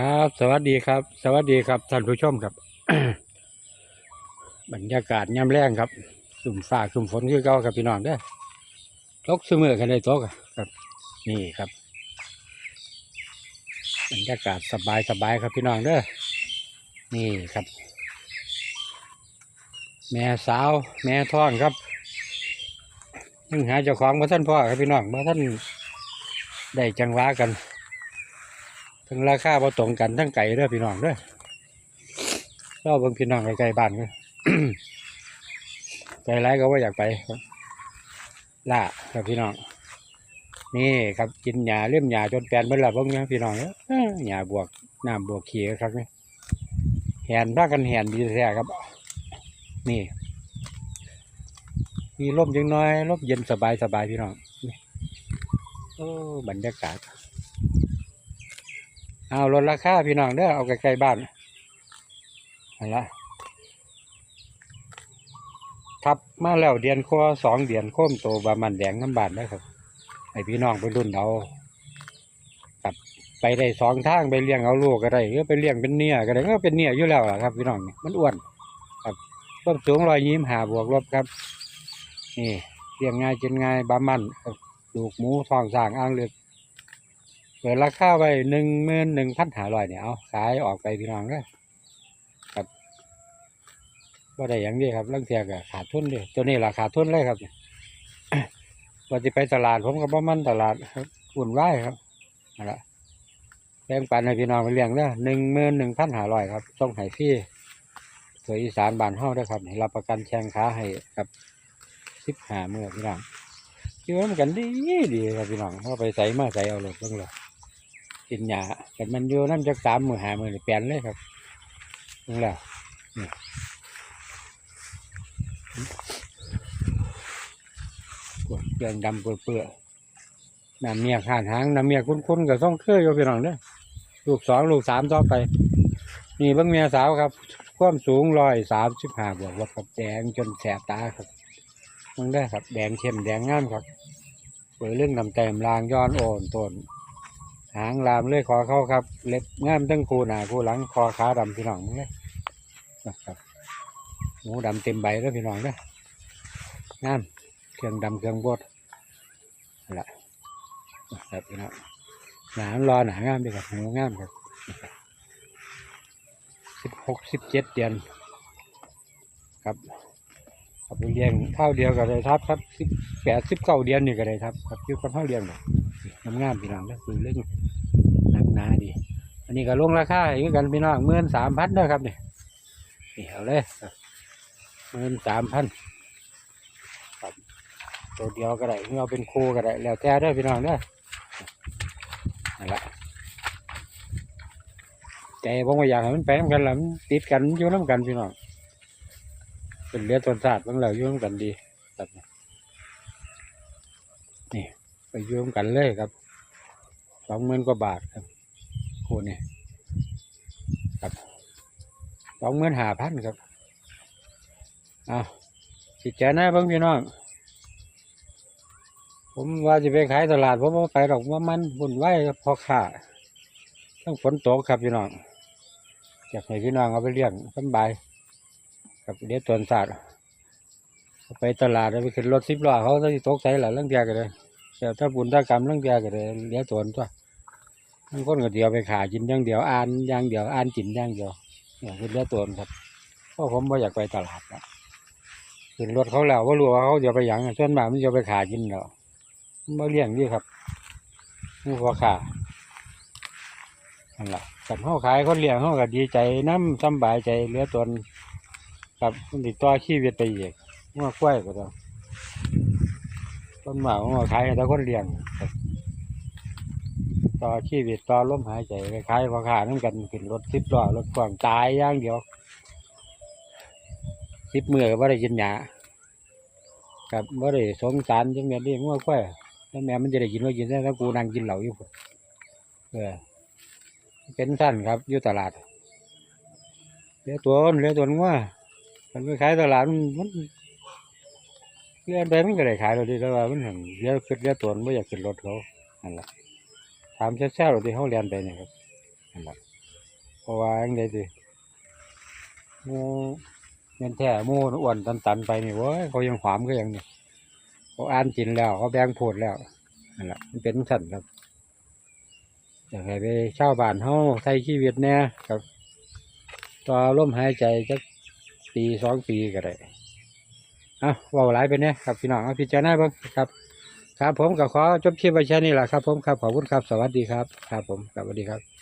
ครับ สวัสดีครับ สวัสดีครับท่านผู้ชมครับ บรรยากาศย่ำแรงครับสุ่มฟ้าสุ่มฝนคือเก่าครับพี่น้องเด้อตกเสมอกันได้ตกครับ นี่ครับบรรยากาศสบายสบายครับพี่น้องเด้อนี่ครับ แม่สาว แม่ท้องครับยังหาเจ้าของมาท่านพ่อครับพี่น้องมาท่านได้จังหวะกัน ทั้งราคาพอตรงกันทั้งไก่เด้อพี่น้องเด้อเราเบิ่งพี่น้องไกลๆบ้านกันใจร้ายก็ว่าอยากไปล่าครับพี่น้อง นี่ครับกินหญ้าเล่มหญ้าจนแปลนเบิ่ละเบิ่งนะพี่น้องเหญ้าบวกน้ำบวกเขี้ครับเนี่แหนพากันแหนดีแท้ครับ นี่ มีลมจังน้อยลมเย็นสบายสบายพี่น้องนี่โอ้บรรยากาศ เอาลดราคาพี่น้องเด้อเอาใกลๆบ้านเอาละทับมาแล้วเดือนคอสองเดือนโค้มโตบามันแดงน้ำบานได้ครับให้พี่น้องไปรุ่นเอาครับไปได้สองทางไปเลี้ยงเอาลูกก็ได้หรือไปเลี้ยงเป็นเนียก็ได้ก็เป็นเนียอยู่แล้วล่ะครับ พี่น้องมันอ้วนครับต้นสูงรอยยิ้มหาบวกลบครับ นี่เลี้ยงง่ายกินง่ายบามันครับลูกหมูทองสางอ่างเลือก ปิดราคาไว้หนึ่งหมื่นหนึ่งพันหาร้อยเนี่ยเอาขายออกไปพี่น้องเด้อครับว่าได้อย่างนี้ครับลังเทียก็ขาดทุนเลยตัวนี้ราคาทุนเลยครับว่าจะไปตลาดผมก็บ่มันตลาดครับอุ่นไหวครับนั่นแหละแบ่งปันให้พี่น้องไปเลี้ยงเด้อหนึ่งหมื่นหนึ่งพันหาร้อยครับต้องให้ฟรีสวยอีสานบานเฮาด้อครับนี่รับประกันแข้งขาให้ครับสิบห้ามื่อพี่น้องอยู่นกันดีดีครับพี่น้องเพาไปใส่มาใส่เอาเลยเบิ่งเลย กินหญ้าแต่มันอยู่น้ำจักสามมือหามือนี่เปลี่ยนเลยครับนี่แหละนี่ปวดเปลืองดำเปื่อเปื่อน้ำเมียขาดหางน้ำเมียคุ้นๆกับซ่องเคยอยู่พี่น้องเด้อลูกสองลูกสามต่อไป นี่เบิ่งเมียสาวครับความสูงร้อยสามสิบห้าบวกลบกับแดงจนแสบตาครับเบิ่งได้ครับ แดงเข้มแดงงามครับเปิดเรื่องนำแต้มลางย้อนโอนต้น หางลามเลื้อยคอเข้าครับ เล็บงามตั้งคูหนาคูหลังคอขาดำพี่น้องเลยนะครับหมูดำเต็มใบแล้วพี่น้องเด้องามเครื่องดำเครื่องบดละนะครับพี่น้องหนารอหนางามดีครับหมูงามครับสิบหกสิบเจ็ดเดือนครับ เอาไปเลี้ยงเท่าเดียวกันเลยครับครับสิบแปดสิบเก้าเดือนนี่ก็ได้ครับครับอยู่กับเท่าเลี้ยงเลยน้ำงามพี่น้องแล้วคือเรื่องหนักหนาดี อันนี้ก็ลงราคาอีกกันพี่น้องหมื่นสามพันเด้อครับเนี่นี่เอาเลยหมื่นสามพันครับตัวเดียวก็ได้เอาเป็นคู่ก็ได้แล้วแต่เด้พี่น้องเด้อนั่นแหละใจผมก็อยากให้มันไปน้ำกันละมันติดกันอยู่น้ำกันพี่น้อง เป็นเรือต้นศาสตร์บางเหล่ายู่น้ำกันดีครับนี่ไปยู่น้ำกันเลยครับสองหมื่นกว่าบาทครับคูนี่ครับสองหมื่นห้าพันครับเอาสิแจนะเบิ่งพี่น้องผมว่าจะไปขายตลาดผมว่าไปดอกว่ามันบุญไหวพอขาต้องฝนตกครับพี่น้องอยากให้พี่น้องเอาไปเลี้ยงสำบาย กับเลี้ยงตัวสัตว์ไปตลาดไปขึ้นรถสิบล้อเขาจะตกใส่หละเรื่องเดียวกันเลยแต่ถ้าบุญถ้ากรรมเรื่องเดียวก็เลยเลี้ยงตัวตัวบางคนก็เดียวไปขากินอย่างเดียวอ่านอย่างเดียวอ่านกินอย่างเดียวเนี่ยคือเลี้ยงตัวครับเพราะผมไม่อยากไปตลาดนะขึ้นรถเขาแล้วว่ารู้ว่าเขาเดี๋ยวไปหยังส่วนมากมันจะไปขากินแล้วมาเลี้ยงดีครับนี่พอขานั่นแหละกับเขาขายเขาเลี้ยงเขาก็ดีใจน้ำสบายใจเลี้ยงตัว ครับมันติดต่อชีวิตไปอีกว่ากล้วยก็ได้ต้นหมากมาขายให้แต่คนเลี้ยงครับต่อชีวิตต่อลมหายใจไปขายพอขานั่นกันขึ้นรถสิบล้อรถกว้างตายอย่างเดียวสิบมือก็ไม่ได้กินหยาครับไม่ได้สงสารจังแม่เลี้ยงว่าค่อยแล้วแม่มันจะได้กินว่ากินได้ถ้ากูนั่งกินเหล้าอยู่เออเป็นสั้นครับอยู่ตลาดเหลือตัวเหลือตัวงัว มันไปขายตลาดมันมันเรือไปมันก็ได้ขายเราดีแต่ว่ามันเห็นเรือขึ้นเรือตัวมันไม่อยากขึ้นรถเขานั่นแหละถามแซ่ๆเราที่เขาเรียนไปเนี่ยครับนั่นแหละเพราะว่าจังไดสิหมูเงินแท้มูอ้วนตันๆไปนี่ว้ยเขายังหวามก็ยังนี่เขาอ่านกินแล้วเขาแบ่งโพดแล้วนั่นแหละมันเป็นสั่นครับอยากให้ไปเช่าบ้านเฮาใช้ชีวิตแน่ครับ ต่อลมหายใจจัก ปีสองปีก็ได้เอาว่าหลายไปเนี่ยครับพี่น้องเอาพิจารณาเบ้างครับ ครับผมก็ขอจบคลิปไว้แค่นี้แหละครับผมครับขอบคุณครับสวัสดีครับ ครับผมสวัสดีครับ